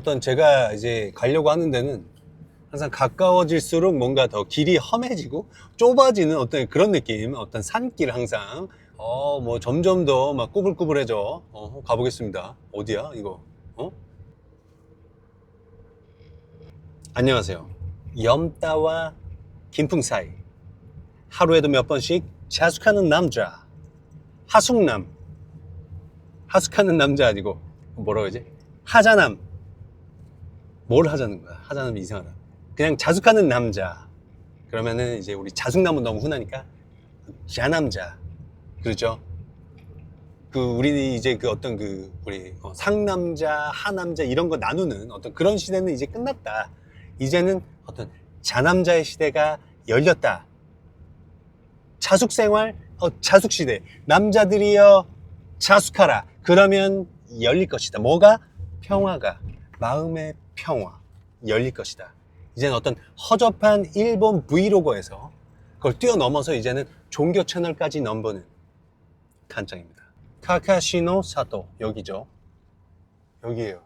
어떤 제가 이제 가려고 하는 데는 항상 가까워질수록 뭔가 더 길이 험해지고 좁아지는 어떤 그런 느낌, 어떤 산길 항상 어 뭐 점점 더 막 꾸불꾸불해져. 어 가보겠습니다. 어디야 이거? 어? 안녕하세요. 염따와 김풍 사이 하루에도 몇 번씩 자숙하는 남자 하숙남 하숙하는 남자 아니고 뭐라고 하지? 하자남 뭘 하자는 거야? 하자남이 이상하다. 그냥 자숙하는 남자. 그러면은 이제 우리 자숙남은 너무 흔하니까 자남자. 그렇죠? 그 우리 이제 그 어떤 그 우리 어, 상남자, 하남자 이런 거 나누는 어떤 그런 시대는 이제 끝났다. 이제는 어떤 자남자의 시대가 열렸다. 자숙 생활, 어, 자숙 시대. 남자들이여 자숙하라. 그러면 열릴 것이다. 뭐가? 평화가. 마음의 평화. 열릴 것이다. 이제는 어떤 허접한 일본 브이로그에서 그걸 뛰어넘어서 이제는 종교 채널까지 넘보는 간장입니다. 카카시노 사토. 여기죠. 여기에요.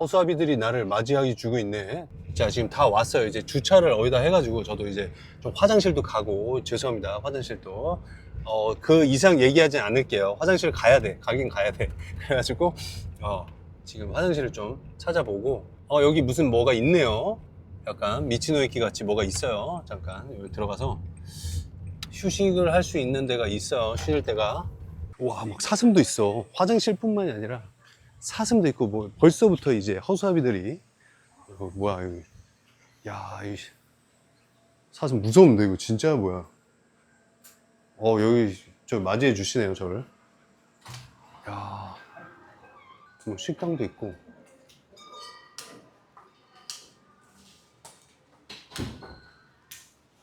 허수아비들이 나를 맞이하기 주고 있네. 자, 지금 다 왔어요. 이제 주차를 어디다 해가지고 저도 이제 좀 화장실도 가고 죄송합니다. 화장실도. 어, 그 이상 얘기하진 않을게요. 화장실 가야 돼. 가긴 가야 돼. 그래가지고, 어, 지금 화장실을 좀 찾아보고, 어, 여기 무슨 뭐가 있네요. 약간 미치노이키 같이 뭐가 있어요. 잠깐, 여기 들어가서 휴식을 할 수 있는 데가 있어요. 쉬는 데가. 와, 막 사슴도 있어. 화장실 뿐만이 아니라 사슴도 있고, 뭐, 벌써부터 이제 허수아비들이, 이거 뭐야, 여기. 야, 이 사슴 무서운데, 이거 진짜 뭐야. 어, 여기, 저 맞이해 주시네요, 저를. 야 뭐, 식당도 있고.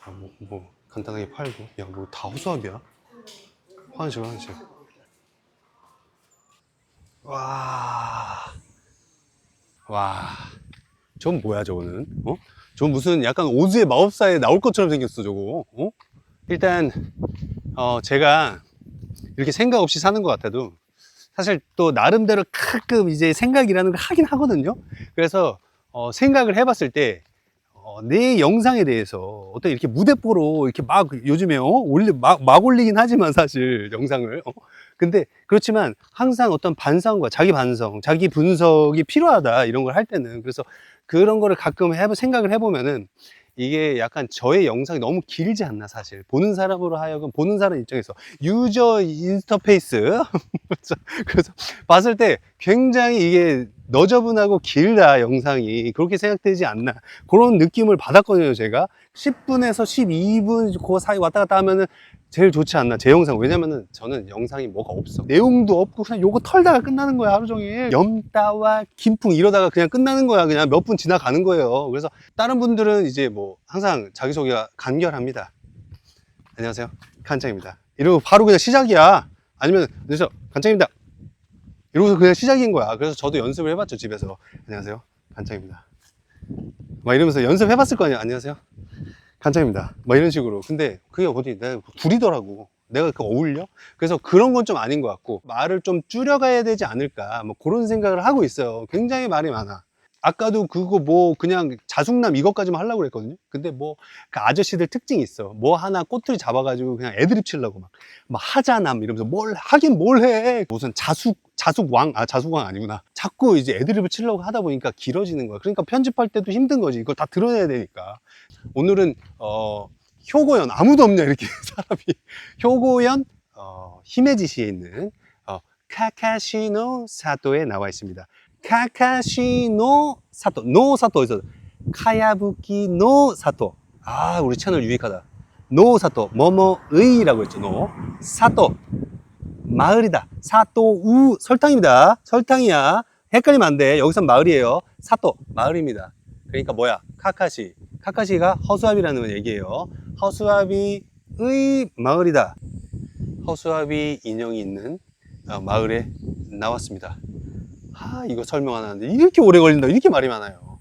아, 뭐, 뭐, 간단하게 팔고. 야, 뭐, 다 허수아비야? 화장실, 화장실. 와. 와. 전 뭐야, 저거는? 어? 전 무슨 약간 오즈의 마법사에 나올 것처럼 생겼어, 저거. 어? 일단, 어, 제가 이렇게 생각 없이 사는 것 같아도 사실 또 나름대로 가끔 이제 생각이라는 걸 하긴 하거든요. 그래서 어, 생각을 해봤을 때, 어, 내 영상에 대해서 어떤 이렇게 무대뽀로 이렇게 막 요즘에 어? 올리, 막, 막 올리긴 하지만 사실 영상을. 어? 근데 그렇지만 항상 어떤 반성과 자기 반성, 자기 분석이 필요하다 이런 걸 할 때는 그래서 그런 거를 가끔 해 생각을 해보면은 이게 약간 저의 영상이 너무 길지 않나 사실. 보는 사람으로 하여금 보는 사람 입장에서. 유저 인터페이스. 그래서- 봤을 때 굉장히 이게 너저분하고 길다 영상이. 그렇게 생각되지 않나. 그런 느낌을 받았거든요 제가. 10분에서 12분 그 사이 왔다 갔다 하면은 제일 좋지 않나 제 영상. 왜냐면은 저는 영상이 뭐가 없어. 내용도 없고 그냥 요거 털다가 끝나는 거야 하루 종일. 염따와 김풍 이러다가 그냥 끝나는 거야. 그냥 몇 분 지나가는 거예요. 그래서 다른 분들은 이제 뭐 항상 자기소개가 간결합니다. 안녕하세요. 칸짱입니다. 이러고 바로 그냥 시작이야. 아니면 그래서 간짱입니다 이러고서 그냥 시작인 거야 그래서 저도 연습을 해봤죠 집에서 안녕하세요 간짱입니다 막 이러면서 연습해봤을 거 아니야 안녕하세요 간장입니다. 뭐 이런 식으로. 근데 그게 어디, 내가 둘이더라고. 내가 그 어울려? 그래서 그런 건 좀 아닌 것 같고, 말을 좀 줄여가야 되지 않을까. 뭐 그런 생각을 하고 있어요. 굉장히 말이 많아. 아까도 그거 뭐 그냥 자숙남 이것까지만 하려고 그랬거든요. 근데 뭐 그 아저씨들 특징이 있어. 뭐 하나 꼬투리 잡아가지고 그냥 애드립 치려고 막, 막 하자남 이러면서 뭘 하긴 뭘 해. 무슨 자숙, 자숙왕, 아 자숙왕 아니구나. 자꾸 이제 애드립을 치려고 하다 보니까 길어지는 거야. 그러니까 편집할 때도 힘든 거지. 이걸 다 들어내야 되니까. 오늘은 어, 효고연 아무도 없냐 이렇게 사람이 효고연 어, 히메지시에 있는 어, 카카시노 사토에 나와 있습니다. 카카시노 사토 노 사토 어디서 카야부키 노 사토. 아 우리 채널 유익하다. 노 사토 뭐뭐의라고 했죠 노. 사토. 마을이다. 사토우 설탕입니다. 설탕이야. 헷갈리면 안 돼. 여기선 마을이에요. 사토 마을입니다. 그러니까 뭐야? 카카시. 카카시가 허수아비라는 얘기예요. 허수아비의 마을이다. 허수아비 인형이 있는 어, 마을에 나왔습니다 아 이거 설명 안 하는데 이렇게 오래 걸린다 이렇게 말이 많아요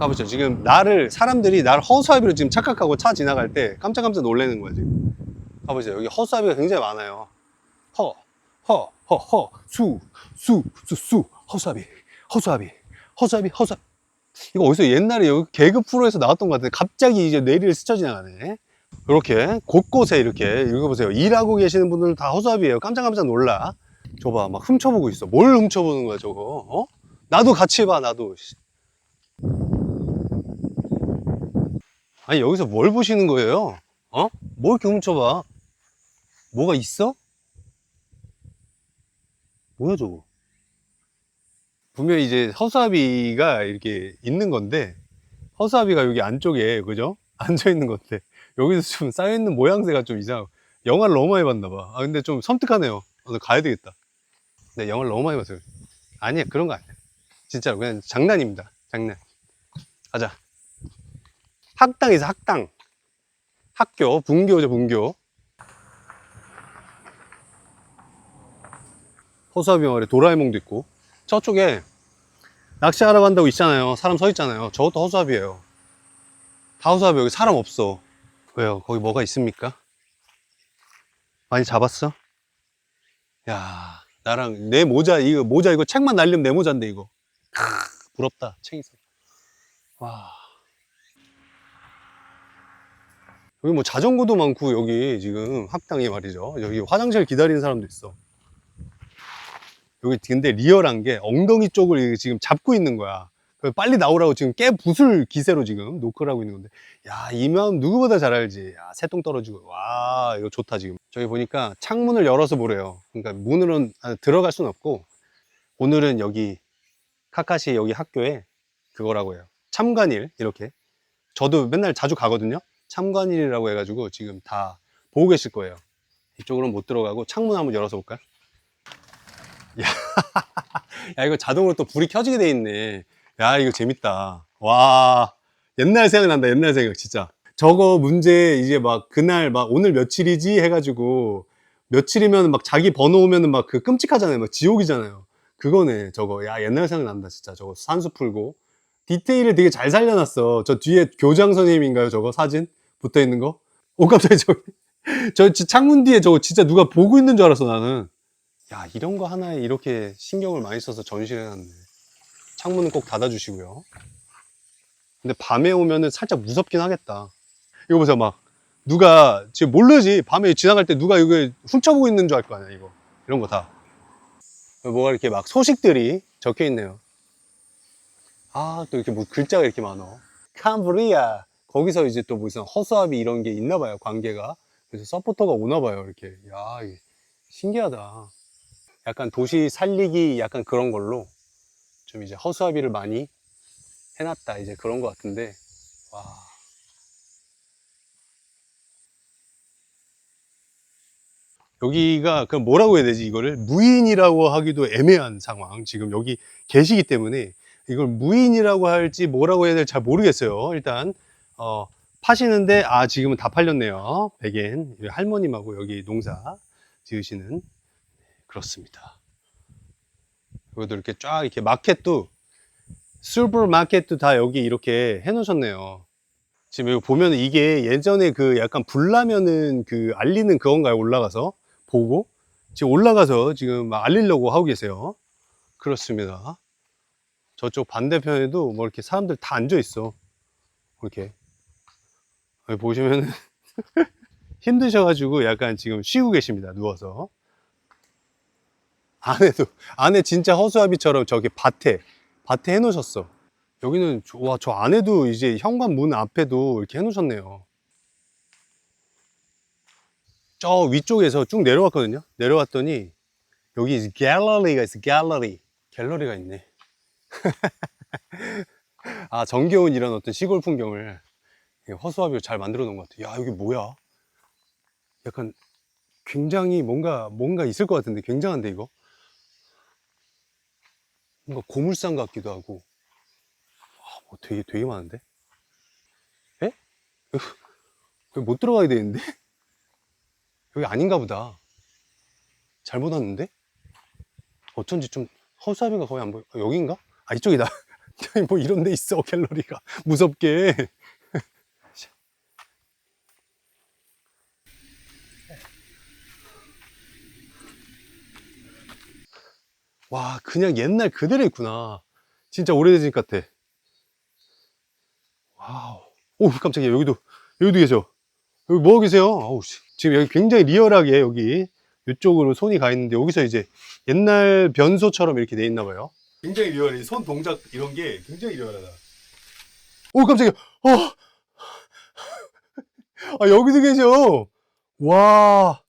가보죠 지금 나를 사람들이 나를 허수아비로 지금 착각하고 차 지나갈 때 깜짝깜짝 놀라는 거야 지금 가보죠 여기 허수아비가 굉장히 많아요 허, 허, 허, 허, 수, 수, 수, 수, 허수아비, 허수아비, 허수아비, 허수아비. 이거 어디서 옛날에 여기 개그 프로에서 나왔던 것 같은데 갑자기 이제 뇌리를 스쳐 지나가네. 이렇게 곳곳에 이렇게 읽어보세요. 일하고 계시는 분들은 다 허수아비예요. 깜짝깜짝 놀라. 저봐, 막 훔쳐보고 있어. 뭘 훔쳐보는 거야, 저거? 어? 나도 같이 봐, 나도. 씨. 아니, 여기서 뭘 보시는 거예요? 어? 뭘 이렇게 훔쳐봐? 뭐가 있어? 뭐야, 저거? 분명히 이제 허수아비가 이렇게 있는 건데, 허수아비가 여기 안쪽에, 그죠? 앉아 있는 건데, 여기서 좀 쌓여 있는 모양새가 좀 이상, 영화를 너무 많이 봤나 봐. 아, 근데 좀 섬뜩하네요. 가야 되겠다. 네, 영화를 너무 많이 봤어요. 아니야, 그런 거 아니야. 진짜로, 그냥 장난입니다. 장난. 가자. 학당에서 학당. 학교, 분교죠, 분교. 허수아비 마을에 도라에몽도 있고. 저쪽에 낚시하러 간다고 있잖아요. 사람 서 있잖아요. 저것도 허수아비예요. 다 허수아비 여기 사람 없어. 왜요? 거기 뭐가 있습니까? 많이 잡았어? 야, 나랑 내 모자 이거 모자 이거 책만 날리면 내 모자인데 이거. 크, 부럽다. 책 있어. 와. 여기 뭐 자전거도 많고 여기 지금 학당이 말이죠. 여기 화장실 기다리는 사람도 있어. 여기 근데 리얼한 게 엉덩이 쪽을 지금 잡고 있는 거야. 그래서 빨리 나오라고 지금 깨 부술 기세로 지금 노크를 하고 있는 건데. 야, 이 마음 누구보다 잘 알지. 야, 새똥 떨어지고. 와, 이거 좋다 지금. 저기 보니까 창문을 열어서 보래요. 그러니까 문으로는 아, 들어갈 수는 없고 오늘은 여기 카카시 여기 학교에 그거라고 해요. 참관일 이렇게. 저도 맨날 자주 가거든요. 참관일이라고 해가지고 지금 다 보고 계실 거예요. 이쪽으로는 못 들어가고 창문 한번 열어서 볼까요? 야, 야, 이거 자동으로 또 불이 켜지게 돼 있네. 야, 이거 재밌다. 와, 옛날 생각난다, 옛날 생각, 진짜. 저거 문제 이제 막 그날 막 오늘 며칠이지 해가지고 며칠이면 막 자기 번호 오면은 막 그 끔찍하잖아요. 막 지옥이잖아요. 그거네, 저거. 야, 옛날 생각난다, 진짜. 저거 산수 풀고. 디테일을 되게 잘 살려놨어. 저 뒤에 교장 선생님인가요, 저거? 사진? 붙어 있는 거? 오, 깜짝이야, 저, 저 지- 창문 뒤에 저거 진짜 누가 보고 있는 줄 알았어, 나는. 야, 이런 거 하나에 이렇게 신경을 많이 써서 전시를 해놨네. 창문은 꼭 닫아주시고요. 근데 밤에 오면은 살짝 무섭긴 하겠다. 이거 보세요, 막. 누가, 지금 모르지. 밤에 지나갈 때 누가 이거 훔쳐보고 있는 줄 알 거 아니야, 이거. 이런 거 다. 뭐가 이렇게 막 소식들이 적혀 있네요. 아, 또 이렇게 뭐 글자가 이렇게 많어. 캄브리아. 거기서 이제 또 무슨 허수아비 이런 게 있나 봐요, 관계가. 그래서 서포터가 오나 봐요, 이렇게. 야, 신기하다. 약간 도시 살리기 약간 그런 걸로 좀 이제 허수아비를 많이 해놨다. 이제 그런 것 같은데. 와. 여기가 그 뭐라고 해야 되지 이거를? 무인이라고 하기도 애매한 상황. 지금 여기 계시기 때문에 이걸 무인이라고 할지 뭐라고 해야 될지 잘 모르겠어요. 일단 어 파시는데 아 지금은 다 팔렸네요. 백엔 할머님하고 여기 농사 지으시는. 그렇습니다 여기도 이렇게 쫙 이렇게 마켓도 슈퍼마켓도 다 여기 이렇게 해 놓으셨네요 지금 여기 보면 이게 예전에 그 약간 불나면은 그 알리는 그건가요 올라가서 보고 지금 올라가서 지금 막 알리려고 하고 계세요. 그렇습니다. 저쪽 반대편에도 뭐 이렇게 사람들 다 앉아 있어. 이렇게 여기 보시면은 힘드셔가지고 약간 지금 쉬고 계십니다. 누워서 안에도 안에 진짜 허수아비처럼 저기 밭에 밭에 해놓으셨어. 여기는 와 저 안에도 이제 현관 문 앞에도 이렇게 해놓으셨네요. 저 위쪽에서 쭉 내려왔거든요. 내려왔더니 여기 이제 갤러리가 있어. 갤러리. 갤러리가 있네. 아 정겨운 이런 어떤 시골 풍경을 이 허수아비로 잘 만들어 놓은 것 같아. 야 여기 뭐야? 약간 굉장히 뭔가 뭔가 있을 것 같은데 굉장한데 이거? 뭔가 고물상 같기도 하고. 아, 뭐 되게 되게 많은데? 에? 여기 못 들어가야 되는데? 여기 아닌가 보다. 잘못 왔는데? 어쩐지 좀 허수아비가 거의 안 보여. 아, 여긴가? 아, 이쪽이다. 뭐 이런 데 있어, 갤러리가. 무섭게. 와, 그냥 옛날 그대로 있구나. 진짜 오래된 집 같아. 와우. 오, 깜짝이야. 여기도, 여기도 계셔. 여기 뭐 계세요? 아우, 씨. 지금 여기 굉장히 리얼하게 여기 이쪽으로 손이 가 있는데 여기서 이제 옛날 변소처럼 이렇게 돼 있나 봐요. 굉장히 리얼해. 손 동작 이런 게 굉장히 리얼하다. 오, 깜짝이야. 어. 아, 여기도 계셔. 와.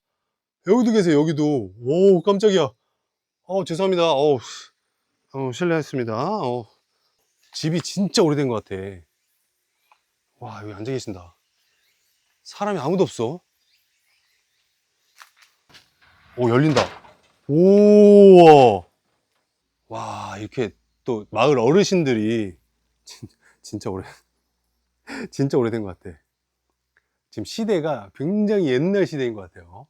여기도 계세요, 여기도. 오, 깜짝이야. 어, 죄송합니다. 어, 어 실례했습니다. 어. 집이 진짜 오래된 것 같아. 와, 여기 앉아 계신다. 사람이 아무도 없어. 오, 열린다. 오, 와, 이렇게 또 마을 어르신들이 진, 진짜 오래, 진짜 오래된 것 같아. 지금 시대가 굉장히 옛날 시대인 것 같아요.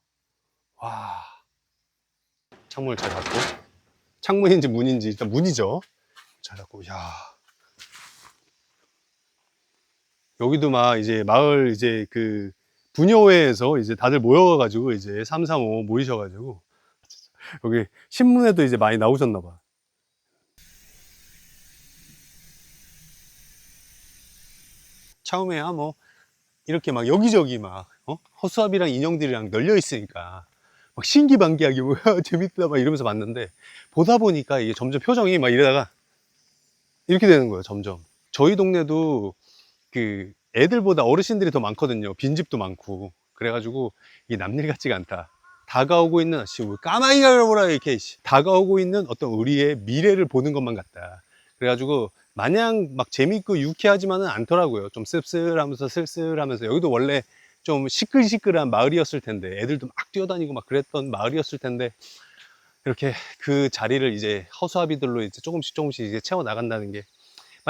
와, 창문을 잘 닫고, 창문인지 문인지 일단 문이죠. 잘 닫고, 야. 여기도 막 이제 마을 이제 그 부녀회에서 이제 다들 모여가지고 이제 335 모이셔가지고 여기 신문에도 이제 많이 나오셨나 봐. 처음에야 뭐 이렇게 막 여기저기 막 어? 허수아비랑 인형들이랑 널려 있으니까 막 신기반기하게 뭐야 재밌다 막 이러면서 봤는데 보다 보니까 이게 점점 표정이 막 이러다가 이렇게 되는 거예요 점점. 저희 동네도 그 애들보다 어르신들이 더 많거든요. 빈집도 많고. 그래가지고 이게 남일 같지가 않다. 다가오고 있는 아씨 뭐 까마귀가 열어보라 이렇게 씨, 다가오고 있는 어떤 우리의 미래를 보는 것만 같다. 그래가지고 마냥 막 재밌고 유쾌하지만은 않더라고요. 좀 씁쓸하면서 쓸쓸하면서 여기도 원래 좀 시끌시끌한 마을이었을 텐데 애들도 막 뛰어다니고 막 그랬던 마을이었을 텐데 이렇게 그 자리를 이제 허수아비들로 이제 조금씩 조금씩 이제 채워 나간다는 게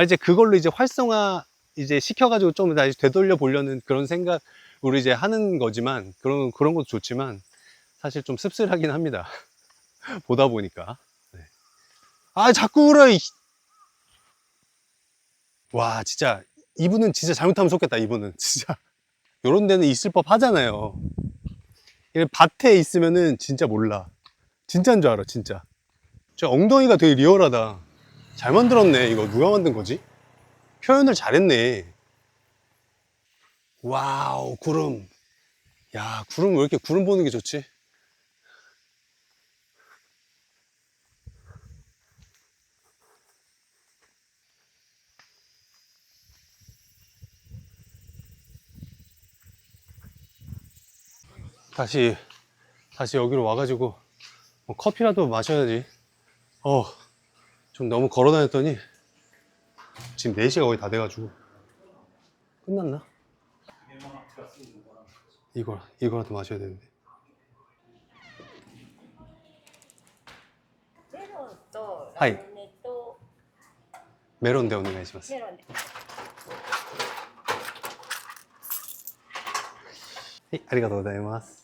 이제 그걸로 이제 활성화 이제 시켜가지고 좀 다시 되돌려 보려는 그런 생각으로 이제 하는 거지만 그런 그런 것도 좋지만 사실 좀 씁쓸하긴 합니다. 보다 보니까. 네. 아 자꾸 울어. 이. 와 진짜 이분은 진짜 잘못하면 속겠다. 이분은 진짜 이런 데는 있을 법 하잖아요. 밭에 있으면은 진짜 몰라. 진짜인 줄 알아 진짜. 저 엉덩이가 되게 리얼하다. 잘 만들었네. 이거 누가 만든 거지? 표현을 잘했네. 와우, 구름. 야, 구름 왜 이렇게 구름 보는 게 좋지? 다시, 다시 여기로 와가지고, 뭐 커피라도 마셔야지. 어, 좀 너무 걸어 다녔더니, 지금 4시가 거의 다 돼가지고 끝났나? 이거 이거라도 마셔야 되는데 メロンとはいラムネと 메론 데お願いしますメロンではいありがとうございますありがとうご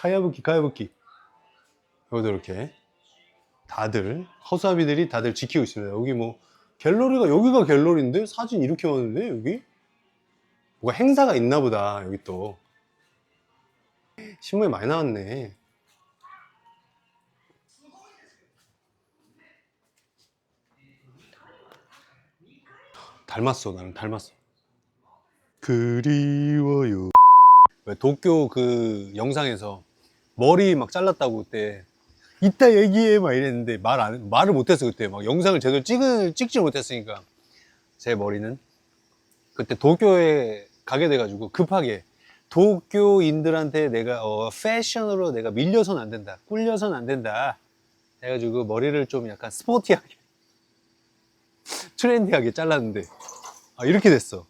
카야부키 카야부키. 여기도 이렇게 다들 허수아비들이 다들 지키고 있습니다. 여기 뭐 갤러리가 여기가 갤러리인데 사진 이렇게 많은데 여기? 뭐가 행사가 있나 보다 여기 또. 신문에 많이 나왔네. 닮았어 나는 닮았어. 그리워요. 왜 도쿄 그 영상에서 머리 막 잘랐다고 그때. 이따 얘기해 막 이랬는데 말 안, 말을 못했어 그때. 막 영상을 제대로 찍을 찍지 못했으니까. 제 머리는. 그때 도쿄에 가게 돼가지고 급하게 도쿄인들한테 내가 어, 패션으로 내가 밀려선 안 된다 꿀려선 안 된다 해가지고 머리를 좀 약간 스포티하게 트렌디하게 잘랐는데. 아, 이렇게 됐어.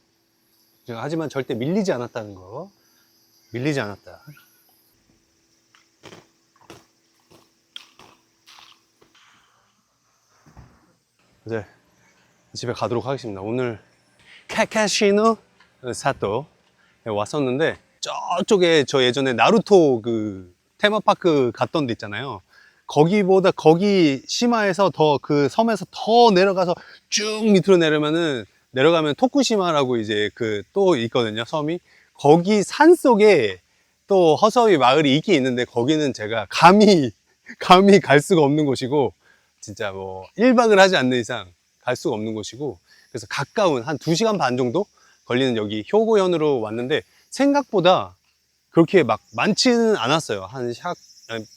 하지만 절대 밀리지 않았다는 거. 밀리지 않았다 이제 집에 가도록 하겠습니다. 오늘 카카시노 사토 왔었는데 저쪽에 저 예전에 나루토 그 테마파크 갔던 데 있잖아요. 거기보다 거기 시마에서 더 그 섬에서 더 내려가서 쭉 밑으로 내려면은 내려가면 토쿠시마라고 이제 그 또 있거든요 섬이 거기 산 속에 또 허서위 마을이 있긴 있는데 거기는 제가 감히 감히 갈 수가 없는 곳이고 진짜 뭐 1박을 하지 않는 이상 갈 수가 없는 곳이고 그래서 가까운 한 2시간 반 정도 걸리는 여기 효고현으로 왔는데 생각보다 그렇게 막 많지는 않았어요. 한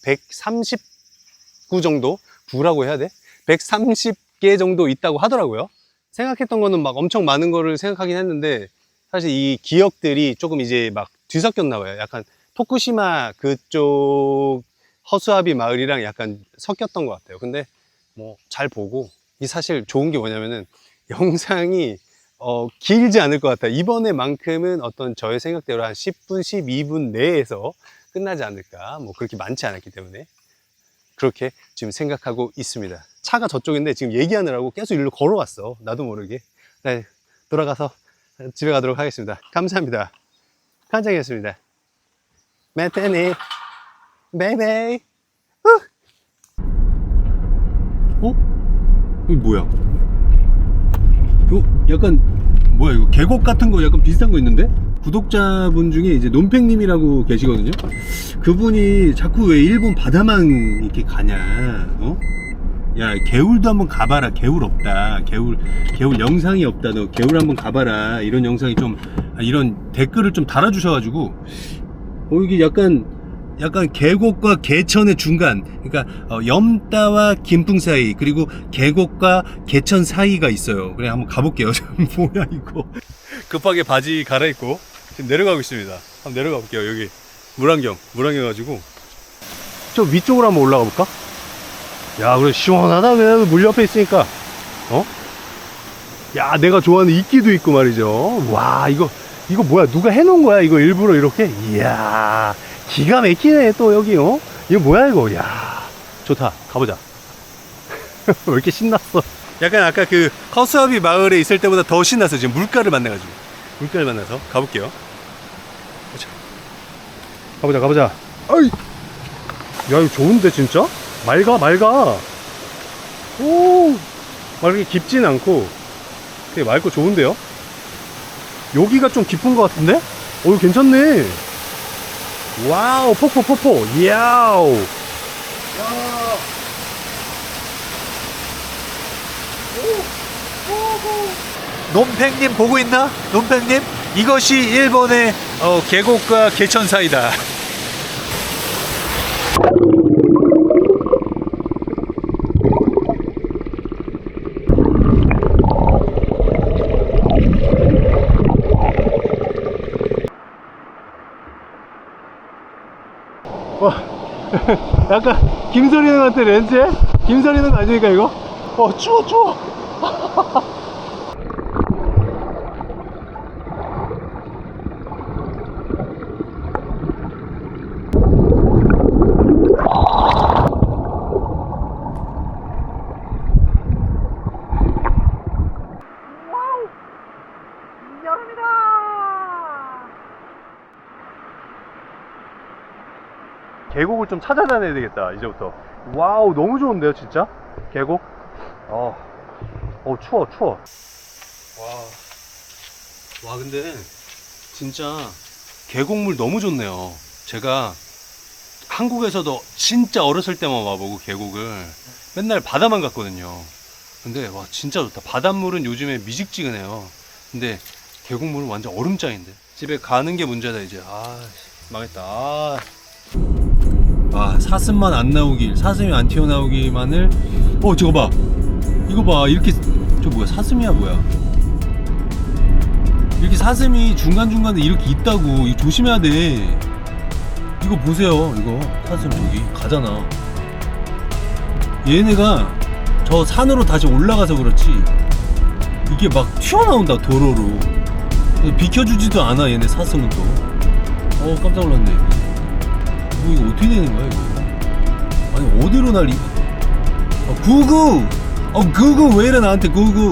139 정도? 9라고 해야 돼? 130개 정도 있다고 하더라고요. 생각했던 거는 막 엄청 많은 거를 생각하긴 했는데 사실 이 기억들이 조금 이제 막 뒤섞였나 봐요. 약간 토쿠시마 그쪽 허수아비 마을이랑 약간 섞였던 것 같아요. 근데 뭐 잘 보고 이 사실 좋은 게 뭐냐면은 영상이 어, 길지 않을 것 같아요. 이번에만큼은 어떤 저의 생각대로 한 10분, 12분 내에서 끝나지 않을까. 뭐 그렇게 많지 않았기 때문에 그렇게 지금 생각하고 있습니다. 차가 저쪽인데 지금 얘기하느라고 계속 일로 걸어왔어. 나도 모르게. 네, 돌아가서 집에 가도록 하겠습니다. 감사합니다. 칸장이었습니다. 메테니, 베이베이. 어? 이거 뭐야? 이거 약간 뭐야 이거 계곡 같은 거 약간 비슷한 거 있는데? 구독자분 중에 이제 논팽님이라고 계시거든요. 그분이 자꾸 왜 일본 바다만 이렇게 가냐? 어? 야 개울도 한번 가봐라. 개울 없다. 개울 개울 영상이 없다. 너 개울 한번 가봐라. 이런 영상이 좀 아, 이런 댓글을 좀 달아주셔가지고 어 이게 약간 약간 계곡과 개천의 중간, 그러니까 어, 염따와 김풍 사이 그리고 계곡과 개천 사이가 있어요. 그래 한번 가볼게요. 뭐야 이거? 급하게 바지 갈아입고 지금 내려가고 있습니다. 한번 내려가 볼게요. 여기 물안경, 물안경 가지고 저 위쪽으로 한번 올라가 볼까? 야, 그래 시원하다 그냥 물 옆에 있으니까. 어? 야, 내가 좋아하는 이끼도 있고 말이죠. 와, 이거 이거 뭐야? 누가 해놓은 거야? 이거 일부러 이렇게? 이야. 기가 막히네 또 여기 어? 이거 뭐야 이거? 야 좋다. 가보자. 왜 이렇게 신났어? 약간 아까 그 커스아비 마을에 있을 때보다 더 신났어 지금. 물가를 만나가지고. 물가를 만나서. 가볼게요. 가보자. 가보자 가보자. 어이! 야 이거 좋은데 진짜? 맑아 맑아. 오! 맑게 깊진 않고. 되게 맑고 좋은데요? 여기가 좀 깊은 것 같은데? 어 이거 괜찮네 와우 폭포 폭포 야우 논팽님 보고 있나? 논팽님? 이것이 일본의 어, 계곡과 개천 사이다. 약간 김서리는 같아 렌즈에? 김서리는 아니니까 이거? 어 추워 추워 계곡을 좀 찾아다녀야 되겠다 이제부터. 와우 너무 좋은데요 진짜? 계곡? 어, 어 추워 추워. 와, 와 근데 진짜 계곡물 너무 좋네요. 제가 한국에서도 진짜 어렸을 때만 와보고 계곡을 맨날 바다만 갔거든요. 근데 와 진짜 좋다. 바닷물은 요즘에 미직지근해요. 근데 계곡물은 완전 얼음장인데. 집에 가는 게 문제다 이제. 아 망했다. 아. 아 사슴만 안 나오길 사슴이 안 튀어나오기만을 어 저거 봐. 이거 봐. 이렇게 저 뭐야? 사슴이야 뭐야? 이렇게 사슴이 중간중간에 이렇게 있다고. 이거 조심해야 돼. 이거 보세요 이거. 사슴 저기 가잖아. 얘네가 저 산으로 다시 올라가서 그렇지. 이게 막 튀어나온다 도로로. 비켜주지도 않아 얘네 사슴은 또어 깜짝 놀랐네 뭐 이거 어떻게 되는 거야 이거? 아니 어디로 날리? 아, 구구 어, 구구 왜 이래 나한테 구구.